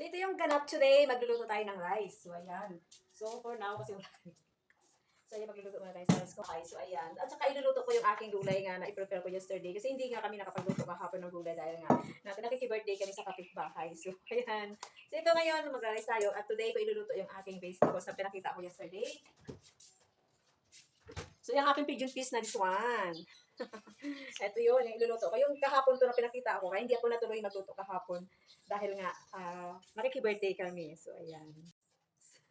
So, ito yung ganap today. Magluluto tayo ng rice. So, ayan. So, for now, kasi wala. So, ayan, magluluto muna tayo sa rice ko. Okay, so, ayan. At saka, iluluto ko yung aking gulay nga na i-prepare ko yesterday. Kasi hindi nga kami nakapagluto kahapon ng gulay dahil nga na, nakiki-birthday kami sa kapitbahay. So, ayan. So, ito ngayon, mag-rice tayo. At today ko iluluto yung aking vegetables na pinakita ko yesterday. So, yung aking pigeon fish na this one. Ito yun, yung iluluto ko. Yung kahapon to na pinakita ko, kaya hindi ako natuloy magluto kahapon dahil nga ah nakiki-birthday kami. So, ayan.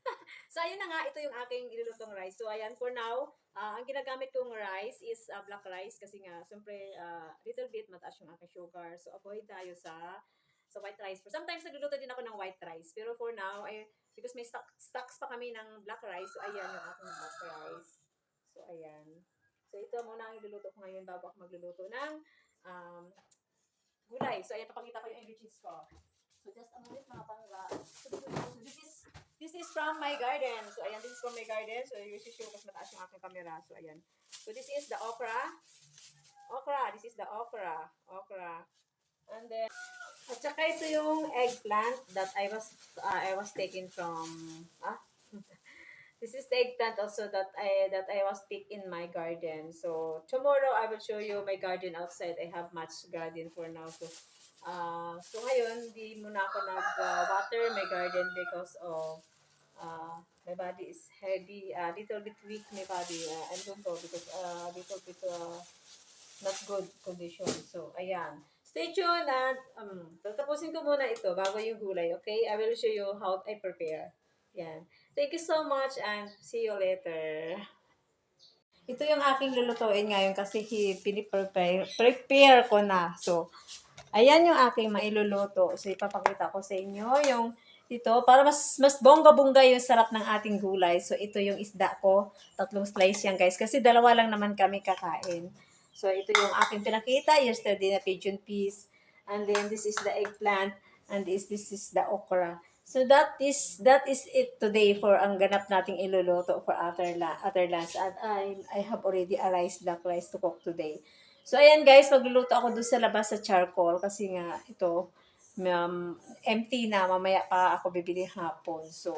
so, ayun na nga, ito yung aking ilulutong rice. So, ayan, for now, ah, ang ginagamit kong rice is ah, black rice kasi nga, siyempre, ah, little bit mataas yung aking sugar. So, avoid tayo sa sa white rice. For sometimes, nagluluto din ako ng white rice. Pero for now, ay, because may stock, stocks pa kami ng black rice, so ayan yung aking black rice. So, ayan. So, ito muna ang iluluto ko ngayon bago ako magluluto ng um, gulay. So, ayan, papakita ko yung ingredients ko. So, just a minute mga pangga. So, this is, this is from my garden. So, ayan, this is from my garden. So, you should show mas mataas yung aking camera. So, ayan. So, this is the okra. Okra. This is the okra. Okra. And then, at saka ito yung eggplant that I was, uh, I was taken from, ah, This is the eggplant also that I that I was picked in my garden. So tomorrow I will show you my garden outside. I have much garden for now. So uh, so ngayon hindi muna ako nag-water my garden because of uh, my body is heavy, a little bit weak my body. Uh, I don't know because uh, little bit uh, not good condition. So ayan. Stay tuned at um, tatapusin ko muna ito bago yung gulay, okay? I will show you how I prepare. Yan. Thank you so much and see you later. Ito yung aking lulutuin ngayon kasi piniprepare prepare ko na. So, ayan yung aking mailuluto. So, ipapakita ko sa inyo yung ito para mas mas bongga-bongga yung sarap ng ating gulay. So, ito yung isda ko. Tatlong slice yan, guys. Kasi dalawa lang naman kami kakain. So, ito yung aking pinakita yesterday na pigeon peas. And then, this is the eggplant. And this, this is the okra. So that is that is it today for ang ganap nating iluluto for after la, after lunch. At I I have already a rice black rice to cook today. So ayan guys, magluluto ako doon sa labas sa charcoal kasi nga ito um, empty na mamaya pa ako bibili hapon. So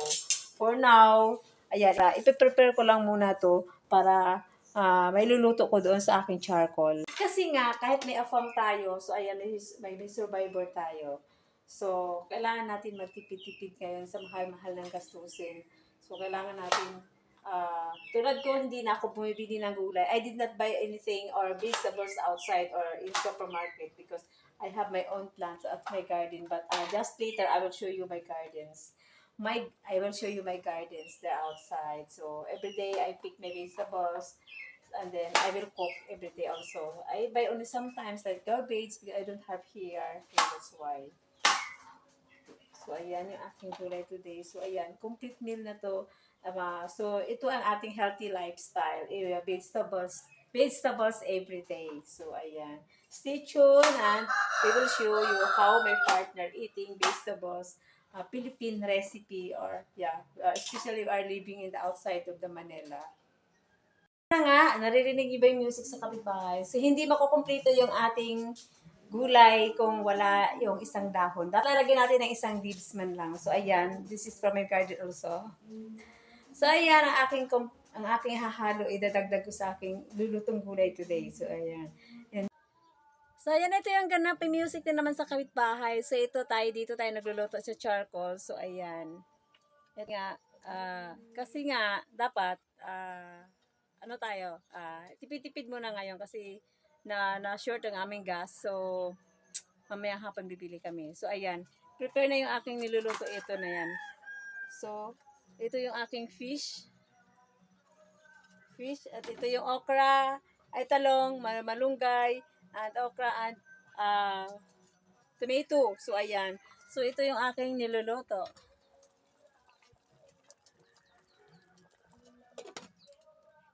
for now, ayan, uh, ipe-prepare ko lang muna to para ah may luluto ko doon sa aking charcoal. Kasi nga, kahit may afam tayo, so ayan, may, may survivor tayo. So, kailangan natin magtipid-tipid ngayon sa mahal-mahal ng gastusin. So, kailangan natin, ah tulad ko, hindi na ako bumibili ng gulay. I did not buy anything or vegetables outside or in supermarket because I have my own plants at my garden. But uh, just later, I will show you my gardens. My, I will show you my gardens. They're outside. So, every day, I pick my vegetables and then I will cook every day also. I buy only sometimes like garbage because I don't have here. So, that's why. So, ayan yung aking gulay today. So, ayan, complete meal na to. Ama, so, ito ang ating healthy lifestyle. Eh, vegetables, vegetables every day. So, ayan. Stay tuned and we will show you how my partner eating vegetables, uh, Philippine recipe or, yeah, uh, especially we are living in the outside of the Manila. Na nga, naririnig niyo ba yung music sa kapitbahay? So, hindi makukumpleto yung ating gulay kung wala yung isang dahon. Lalagyan natin ng isang leaves lang. So, ayan. This is from my garden also. So, ayan ang aking, ang aking hahalo. Idadagdag ko sa aking lulutong gulay today. So, ayan. Ayan. So, ayan. Ito yung ganap. Music din naman sa kapitbahay. So, ito tayo. Dito tayo nagluluto sa charcoal. So, ayan. Ito nga. ah, kasi nga, dapat, ah, ano tayo, ah, tipid-tipid muna ngayon kasi na na short ang aming gas. So mamaya hapon bibili kami. So ayan, prepare na yung aking niluluto ito na yan. So ito yung aking fish. Fish at ito yung okra, ay talong, mal- malunggay, and okra and ah, tomato. So ayan. So ito yung aking niluluto.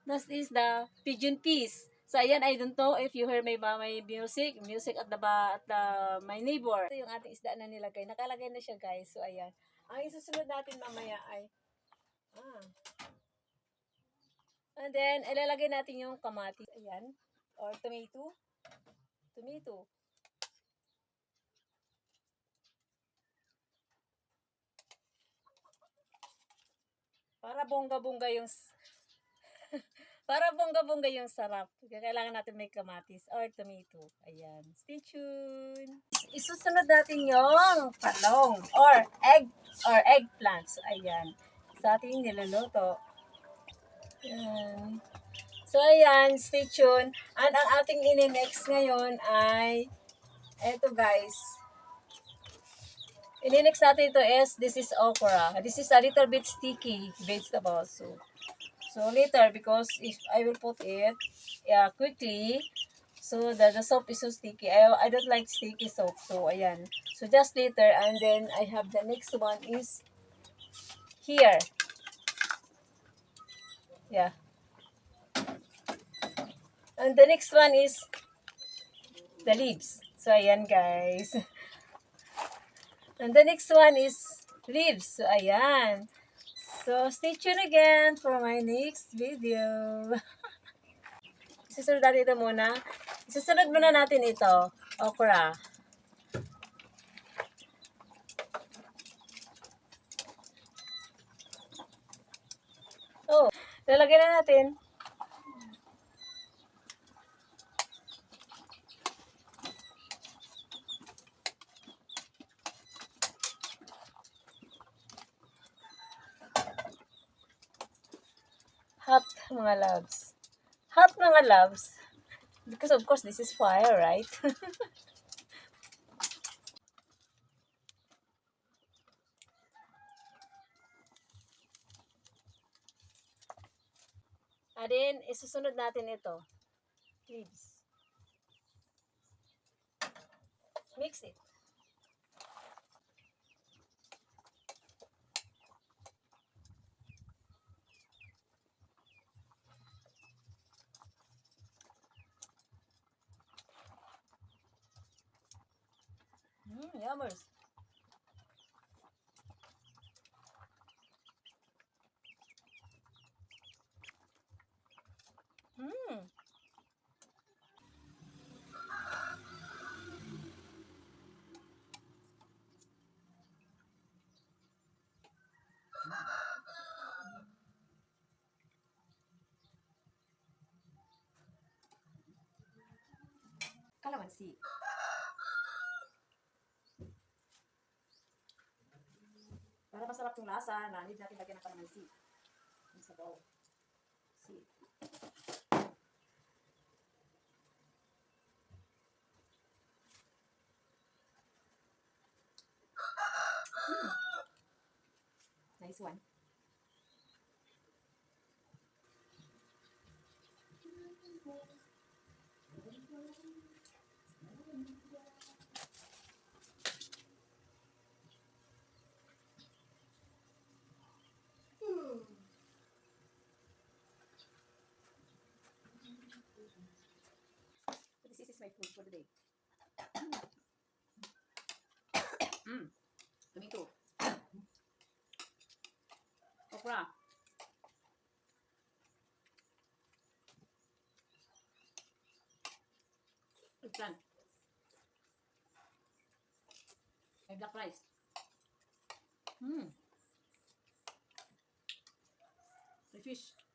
This is the pigeon peas. So, ayan, I don't know if you hear may my, my music, music at the, ba, at the, my neighbor. Ito yung ating isda na nilagay. Nakalagay na siya, guys. So, ayan. Ang isusunod natin mamaya ay, ah, And then, ilalagay natin yung kamatis. Ayan. Or tomato. Tomato. Para bongga-bongga yung para bongga-bongga yung sarap. Kailangan natin may kamatis or tomato. Ayan. Stay tuned. Isusunod natin yung palong or egg or eggplants. Ayan. Sa ating niluluto. Ayan. So, ayan. Stay tuned. And ang ating inimix ngayon ay eto guys. Ininix natin ito is, this is okra. This is a little bit sticky vegetable soup. So later, because if I will put it yeah, quickly, so the, the soap is so sticky. I, I don't like sticky soap. So ayan. So just later, and then I have the next one is here. Yeah. And the next one is the leaves. So ayan guys. And the next one is leaves. So, ayan. So, stay tuned again for my next video. Susunod natin ito muna. Susunod muna natin ito. Okra. Oh, lalagyan na natin. Hot, mga loves. Hot, mga loves. Because of course, this is fire, right? And then, isusunod natin ito. Leaves. Mix it. Mmm, yummers. Mmm. Kalamansi. Para masarap yung lasa, nanid natin lagyan ng kalamansi. Yung sabaw. Si. Mm. Nice one. So this my food for the day. Mm. Tomato. Okra. Eggplant. And black rice. Mm. The fish.